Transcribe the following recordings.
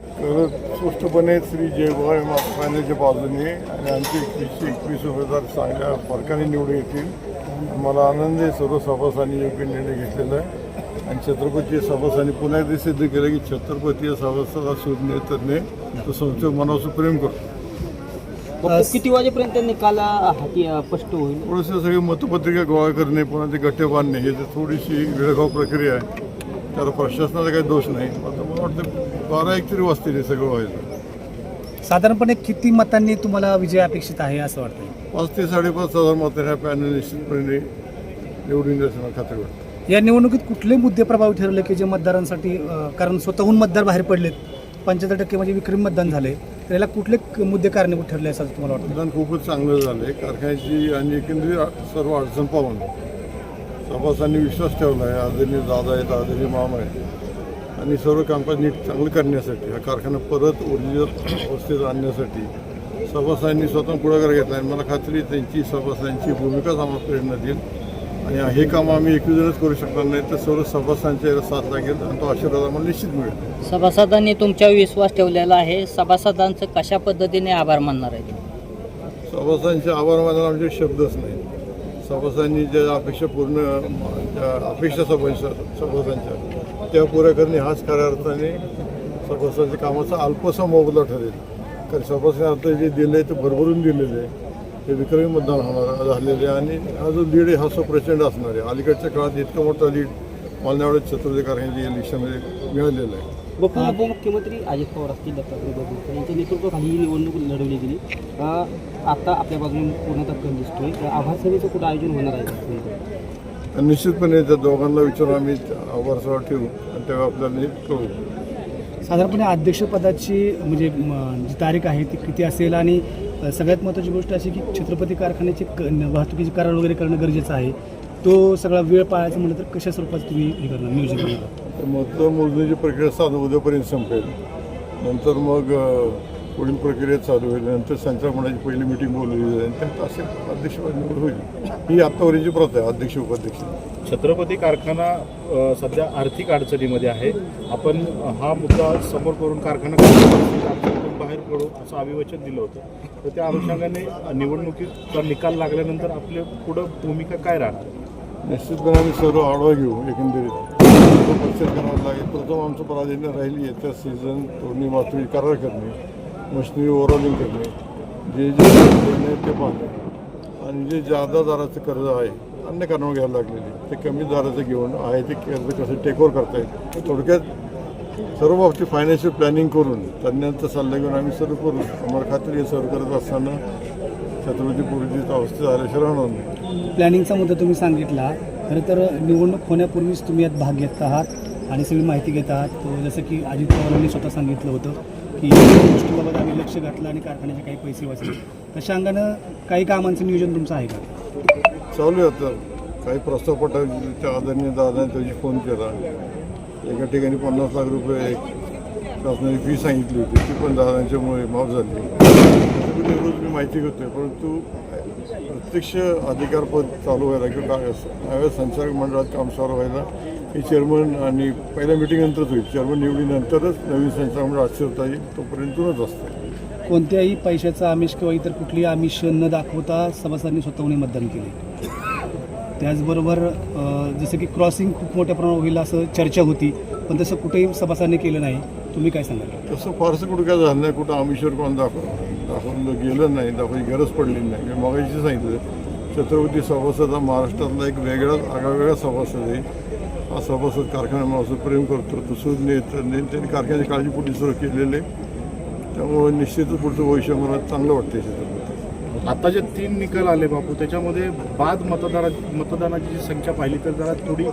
तर स्पष्टपणे श्री जयभाई फायनाच्या बाजूने आणि आमचे एकवीसशे एकवीस उमेदवार चांगल्या फरकाने निवडून येतील. मला आनंद आहे. सर्व सभासदांनी योग्य निर्णय घेतलेला आहे. आणि छत्रपती सभासदांनी पुन्हा एकदा सिद्ध केलं की छत्रपती सभासद हा शोधणे तरणे तो संस्थेवर मनाचं प्रेम करतो. किती वाजेपर्यंत निकाल हाती स्पष्ट होईल? थोडंसं सगळी मतपत्रिका गोळा करणे पुन्हा ते गट्टे बांधणे हे थोडीशी वेळगाव प्रक्रिया आहे त्याला प्रशासनाचा काही दोष नाही. आता मला वाटतं बारा एक तरी वाजतील हे सगळं व्हायचं. साधारणपणे किती मतांनी तुम्हाला विजय अपेक्षित आहे असं वाटतं पाच ते साडेपाच हजार मतं ह्या पॅनल निश्चितपणे निवडून द्यायचं मला खात्री वाटतं. या निवडणुकीत कुठले मुद्दे प्रभावी ठरले की जे मतदारांसाठी अं, कारण स्वतःहून मतदार बाहेर पडलेत पंच्याहत्तर टक्के म्हणजे विक्रमी मतदान झाले तर याला कुठले क- मुद्दे कारणीभूत ठरले असं तुम्हाला वाटतं मतदान खूपच चांगलं झालं आहे कारखान्याची आणि एकंदरीत सर्व अडचण पाहून. सभासदांनी विश्वास ठेवला आहे. आदरणीय दादा आहेत आदरणीय मामा आहेत. आणि सर्व कामकाज नीट चांगलं करण्यासाठी हा कारखाना परत ओरिजिनल अवस्थेत आणण्यासाठी सभासदांनी स्वतः पुढाकार घेतला आणि मला खात्री त्यांची सभासदांची भूमिकाच आम्हाला प्रेरणा देईल. आणि हे काम आम्ही एकविजनच करू शकणार नाही तर सर्व सभासदांच्या साथ लागेल आणि तो आशीर्वाद आम्हाला निश्चित मिळेल. सभासदांनी तुमच्यावर विश्वास ठेवलेला आहे. सभासदांचं कशा पद्धतीने आभार मानणार आहे सभासदांचे आभार मानायला आमचे शब्दच नाही. सभासदांनी ज्या अपेक्षा पूर्ण अपेक्षा सभांच्या सभासदांच्या त्या पुऱ्या करणे हाच खऱ्या अर्थाने सभासदांच्या कामाचा अल्पसा मोबदला ठरेल. कारण सभासदांनी आता जे दिलं आहे ते भरभरून दिलेलं आहे. ते विक्रमी मतदान होणार झालेले आहे. आणि हा जो लीड आहे हा सो प्रचंड असणार आहे. अलीकडच्या काळात इतकं मोठा लीड मला नाही वाटत छत्रपती कारखान्याच्या इलेक्शनमध्ये मिळालेलं आहे. उप उपमुख्यमंत्री अजित पवार असतील दत्तात्रय भरणे यांच्या नेतृत्वाखाली ही निवडणूक लढवली गेली. आता आपल्या बाजूने पूर्णतः कल दिसतोय. तर आभार सभेचं कुठं आयोजन होणार आहे? निश्चितपणे त्या दोघांना विचारून आम्ही आभार ठेवू आणि तेव्हा आपल्याला कळू साधारणपणे अध्यक्षपदाची म्हणजे म, जी तारीख आहे ती किती असेल? आणि सगळ्यात महत्त्वाची गोष्ट अशी की छत्रपती कारखान्याचे क- वाहतुकीचे करार वगैरे करणं गरजेचं आहे. तो सगळा वेळ पाळायचं म्हटलं तर कशा स्वरूपात तुम्ही हे करणार? नियोजन करणार? मतदान मोजणीची प्रक्रिया साधं उद्यापर्यंत संपेल. नंतर मग पुढील प्रक्रिया चालू होईल. नंतर संचालक पहिली मिटिंग बोलवली जाईल. त्यात असे अध्यक्ष निवड होईल. ही आत्तावरीची प्रथा आहे अध्यक्ष उपाध्यक्ष. छत्रपती कारखाना सध्या आर्थिक अडचणीमध्ये आहे. आपण हा मुद्दा समोर करून कारखाना बाहेर पडू असं अभिवचन दिलं होतं. तर त्या अनुषंगाने निवडणुकीचा निकाल लागल्यानंतर आपले पुढं भूमिका काय राहणार? निश्चितपणे आम्ही सर्व आढावा घेऊ एकंदरीत. परिचय करावं लागेल. प्रथम आमचं प्राधान्य राहील येत्या सीझन तोडणी वाहतुकी करार करणे मशिनरी ओव्हरऑलिंग करणे जे जे करणे ते पाहणे. आणि जे जादा दराचं कर्ज आहे अन्य कारणावर घ्यायला लागलेले ते कमी दराचं घेऊन आहे ते कर्ज कसं टेकओव्हर करता येईल थोडक्यात सर्व बाबतीत फायनान्शियल प्लॅनिंग करून तज्ज्ञांचा सल्ला घेऊन आम्ही सुरू करू. आम्हाला खात्री सर्व करत असताना छत्रपती पूर्वीची अवस्था झाल्याशिवाय राहणार नाही. प्लॅनिंगचा मुद्दा तुम्ही सांगितला. खरं तर निवडणूक होण्यापूर्वीच तुम्ही यात भाग घेत आहात आणि सगळी माहिती घेत आहात. जसं की अजित पवारांनी स्वतः सांगितलं होतं की गोष्टीबाबत आम्ही लक्ष घातलं आणि कारखान्याचे काही पैसे वाचले. तशा अंगानं काही कामांचं नियोजन तुमचं आहे का? चालू आहे आता. काही प्रस्ताव पाठवले आदरणीय दादाने त्याची फोन केला. एका ठिकाणी पन्नास लाख रुपये शासनाने फी सांगितली होती. ती पण दादांच्यामुळे माफ झाली. रोज मी माहिती घेतोय. परंतु प्रत्यक्ष अधिकारपद चालू व्हायला किंवा काय नव्या संचालक मंडळात काम चालू व्हायला. हे चेअरमन आणि पहिल्या मिटिंगनंतरच होईल. चेअरमन निवडीनंतरच नवीन संचालक मंडळ आश्चर्यता येईल. तोपर्यंतच असतं. कोणत्याही पैशाचा आमिष किंवा इतर कुठलीही आमिष न दाखवता सभासदांनी स्वतःहून मतदान केले. त्याचबरोबर जसं की क्रॉसिंग खूप मोठ्या प्रमाणावर होईल असं चर्चा होती. पण तसं कुठेही सभासदांनी केलं नाही. तुम्ही काय सांगाल? तसं फारसं कुठं काय झालं नाही. कुठं आमिश्वर कोण दाखवलं दाखवलं गेलं नाही. दाखवायची गरज पडली नाही. मी मगाशी सांगितलं छत्रपती सभासद हा महाराष्ट्रातला एक वेगळाच आगळावेगळा सभासद आहे. हा सभासद कारखान्यामुळे असं प्रेम करतो तो नेतं नेत त्यांनी कारखान्याची काळजीपोटी सुरू आहे. त्यामुळे निश्चितच पुढचं भविष्य मला चांगलं वाटतं छत्रपती आता जे तीन निकाल आले बापू त्याच्यामध्ये बाद मतदारा मतदानाची जी संख्या पाहिली तर जरा थोडी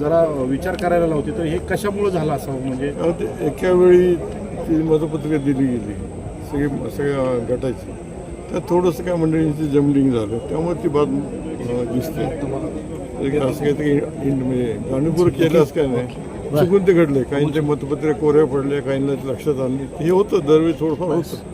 जरा विचार करायला लावते. तर हे कशामुळे झालं असावं म्हणजे? ते एका वेळी ती मतपत्रिका दिली गेली सगळी सगळ्या गटाची. तर थोडंसं काय मंडळींची जमलिंग झालं त्यामुळे ती बाद दिसते. असं असं काहीतरी इंड म्हणजे जाणीवपूर्वक केलं असं काय नाही. चुकून ते घडले काहींचे मतपत्रिका कोऱ्या पडल्या काहींना लक्षात आलं हे होतं दरवेळी थोडंफार होतं.